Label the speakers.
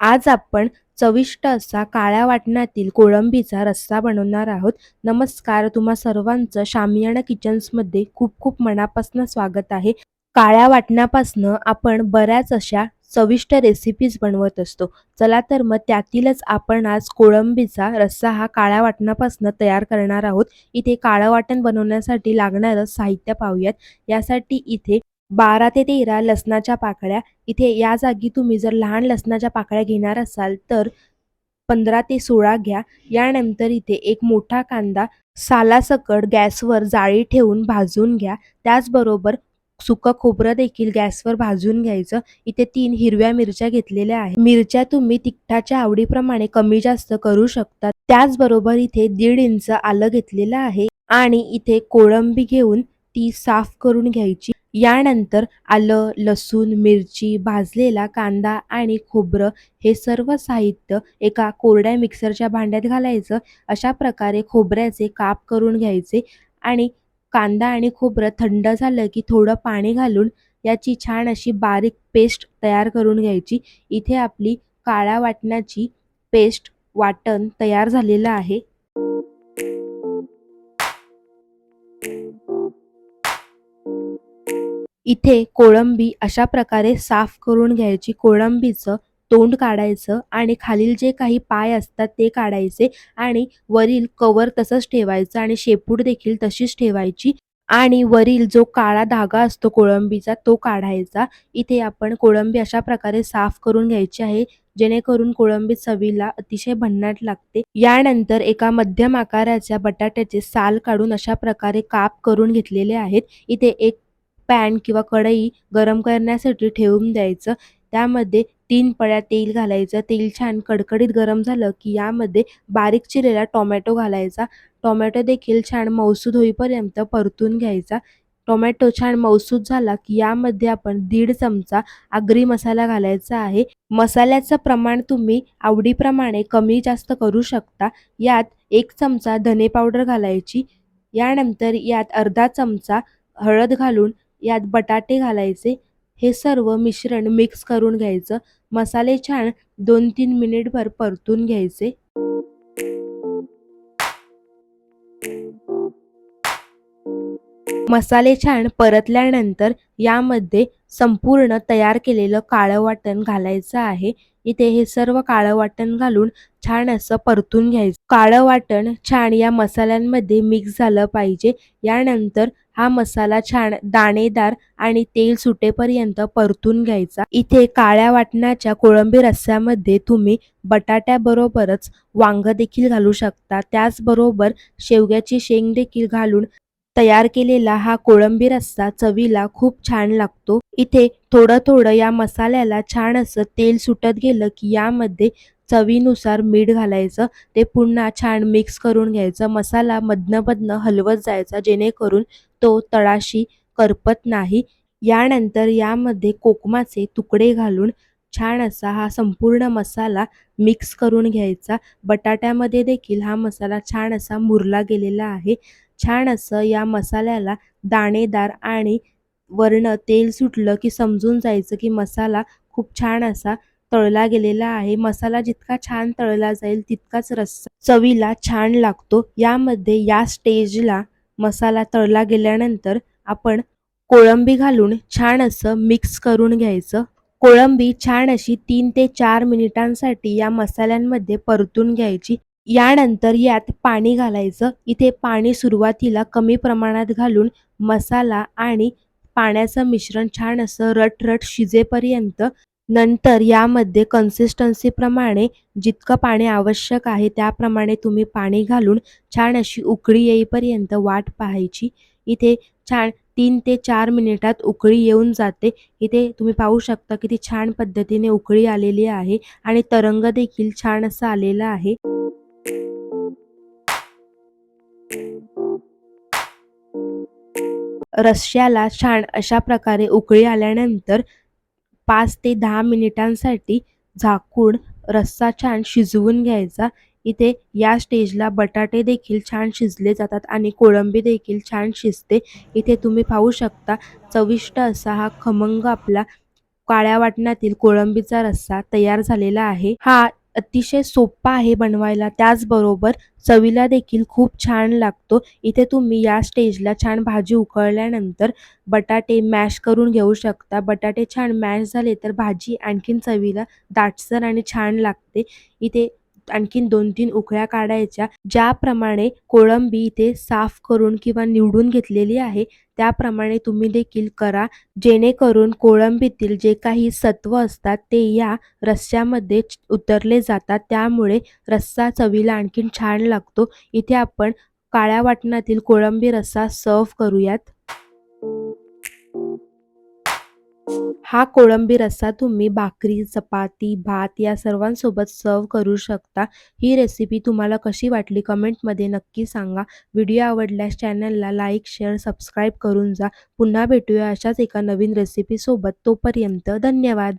Speaker 1: आज आपण चविष्ट असा काळ्या वाटणातील कोळंबीचा रस्सा बनवणार आहोत. नमस्कार तुम्हा सर्वांचं शामियाना किचन्समध्ये खूप खूप मनापासून स्वागत आहे. काळ्या वाटणापासनं आपण बऱ्याच अशा चविष्ट रेसिपीज बनवत असतो. चला तर मग त्यातीलच आपण आज कोळंबीचा रस्सा हा काळ्या वाटणापासनं तयार करणार आहोत. इथे काळं वाटण बनवण्यासाठी लागणारं साहित्य पाहूयात. यासाठी इथे 12 ते 13 लसणाच्या पाकळ्या इथे या जागी तुम्ही जर लहान लसणाच्या पाकळ्या घेणार असाल तर 15 ते 16 घ्या. यानंतर इथे एक मोठा कांदा सालासकट गॅसवर जाळी ठेवून भाजून घ्या. त्याचबरोबर सुकं खोबरं देखील गॅसवर भाजून घ्यायचं. इथे तीन हिरव्या मिरच्या घेतलेल्या आहेत. मिरच्या तुम्ही तिखटाच्या आवडीप्रमाणे कमी जास्त करू शकता. त्याचबरोबर इथे दीड इंच आलं घेतलेलं आहे आणि इथे कोळंबी घेऊन ती साफ करून घ्यायची. यानंतर आलं, लसूण, मिरची, भाजलेला कांदा आणि खोबरं हे सर्व साहित्य एका कोरड्या मिक्सरच्या भांड्यात घालायचं. अशा प्रकारे खोबऱ्याचे काप करून घ्यायचे आणि कांदा आणि खोबरं थंड झालं की थोडं पाणी घालून याची छान अशी बारीक पेस्ट तयार करून घ्यायची. इथे आपली काळ्या वाटणाची पेस्ट वाटण तयार झालेलं आहे. इथे कोळंबी अशा प्रकारे साफ करून घ्यायची. कोळंबीचं तोंड काढायचं आणि खालील जे काही पाय असतात ते काढायचे आणि वरील कवर तसंच ठेवायचं आणि शेपूट देखील तशीच ठेवायची आणि वरील जो काळा धागा असतो कोळंबीचा तो काढायचा. इथे आपण कोळंबी अशा प्रकारे साफ करून घ्यायची आहे. जेणेकरून कोळंबी चवीला अतिशय भन्नाट लागते. यानंतर एका मध्यम आकाराच्या बटाट्याचे साल काढून अशा प्रकारे काप करून घेतलेले आहेत. इथे एक पॅन किंवा कढई गरम करण्यासाठी ठेवून द्यायचं. त्यामध्ये तीन पळ्या तेल घालायचं. तेल छान कडकडीत गरम झालं की यामध्ये बारीक चिरलेला टोमॅटो घालायचा. टोमॅटो देखील छान मऊसूद होईपर्यंत परतून घ्यायचा. टोमॅटो छान मऊसूद झाला की यामध्ये आपण दीड चमचा आगरी मसाला घालायचा आहे. मसाल्याचं प्रमाण तुम्ही आवडीप्रमाणे कमी जास्त करू शकता. यात एक चमचा धने पावडर घालायची. यानंतर यात अर्धा चमचा हळद घालून यात बटाटे घालायचे. हे सर्व मिश्रण मिक्स करून घ्यायचं. मसाले छान 2-3 मिनिटभर परतून घ्यायचे. मसाले छान परतल्यानंतर यामध्ये संपूर्ण तयार केलेलं काळं वाटण घालायचं आहे. इथे हे सर्व काळं वाटण घालून छान असं परतून घ्यायचं. काळं वाटण छान या मसाल्यांमध्ये मिक्स झालं पाहिजे. यानंतर हा मसाला छान दाणेदार आणि तेल सुटेपर्यंत परतून घ्यायचा. इथे काळ्या वाटणाच्या कोळंबी रस्स्यामध्ये तुम्ही बटाट्याबरोबरच वांग देखील घालू शकता. त्याचबरोबर शेवग्याची शेंग देखील घालून तयार केलेला हा कोळंबी रस्सा चवीला खूप छान लागतो. इथे थोडं थोडं या मसाल्याला छान असं तेल सुटत गेलं की यामध्ये चवीनुसार मीठ घालायचं. ते पुन्हा छान मिक्स करून घ्यायचं. मसाला मधनं-मधनं हलवत जायचा जेणेकरून तो तळाशी करपत नाही. यानंतर यामध्ये कोकमाचे तुकडे घालून छान असा हा संपूर्ण मसाला मिक्स करून घ्यायचा. बटाट्यामध्ये देखील हा मसाला छान असा मुरला गेलेला आहे. छान असं या मसाल्याला दाणेदार आणि वर्ण तेल सुटलं की समजून जायचं की मसाला खूप छान असा तळला गेलेला आहे. मसाला जितका छान तळला जाईल तितकाच रस्सा चवीला छान लागतो. यामध्ये या स्टेजला मसाला तळला गेल्यानंतर आपण कोळंबी घालून छान असं मिक्स करून घ्यायचं. कोळंबी छान अशी तीन ते चार मिनिटांसाठी या मसाल्यांमध्ये परतून घ्यायची. यानंतर यात पाणी घालायचं. इथे पाणी सुरुवातीला कमी प्रमाणात घालून मसाला आणि पाण्याचं मिश्रण छान असं रटरट शिजेपर्यंत नंतर यामध्ये कन्सिस्टन्सीप्रमाणे जितकं पाणी आवश्यक आहे त्याप्रमाणे तुम्ही पाणी घालून छान अशी उकळी येईपर्यंत वाट पाहायची. इथे छान तीन ते चार मिनिटात उकळी येऊन जाते. इथे तुम्ही पाहू शकता किती छान पद्धतीने उकळी आलेली आहे आणि तरंग देखील छान असा आलेला आहे. रश्याला छान अशा प्रकारे उकळी आल्यानंतर पाच ते दहा मिनिटांसाठी झाकून रस्सा छान शिजवून घ्यायचा. इथे या स्टेजला बटाटे देखील छान शिजले जातात आणि कोळंबी देखील छान शिजते. इथे तुम्ही पाहू शकता चविष्ट असा हा खमंग आपला काळ्या वाटणातील कोळंबीचा रस्सा तयार झालेला आहे हा अतिशय सोपा आहे बनवायला. त्याचबरोबर चवीला देखील खूप छान लागतो. इथे तुम्ही या स्टेजला छान भाजी उकळल्यानंतर बटाटे मॅश करून घेऊ शकता. बटाटे छान मॅश झाले तर भाजी आणखीन चवीला दाटसर आणि छान लागते. इथे आणखीन दोन तीन उकळ्या काढायच्या. ज्याप्रमाणे कोळंबी इथे साफ करून किंवा निवडून घेतलेली आहे त्याप्रमाणे तुम्ही देखील करा. जेणेकरून कोळंबीतील जे काही सत्व असतात ते या रस्स्यामध्ये च- उतरले जातात. त्यामुळे रस्सा चवीला आणखीन छान लागतो. इथे आपण काळ्या वाटणातील कोळंबी रस्सा सर्व करूयात. हा कोळंबी रस्सा तुम्ही भाकरी चपाती भात या सर्वांसोबत सर्व करू शकता. ही रेसिपी तुम्हाला कशी वाटली कमेंटमध्ये नक्की सांगा. व्हिडिओ आवडल्यास चॅनलला लाईक शेअर सबस्क्राईब करून जा. पुन्हा भेटूया अशाच एका नवीन रेसिपीसोबत तोपर्यंत धन्यवाद.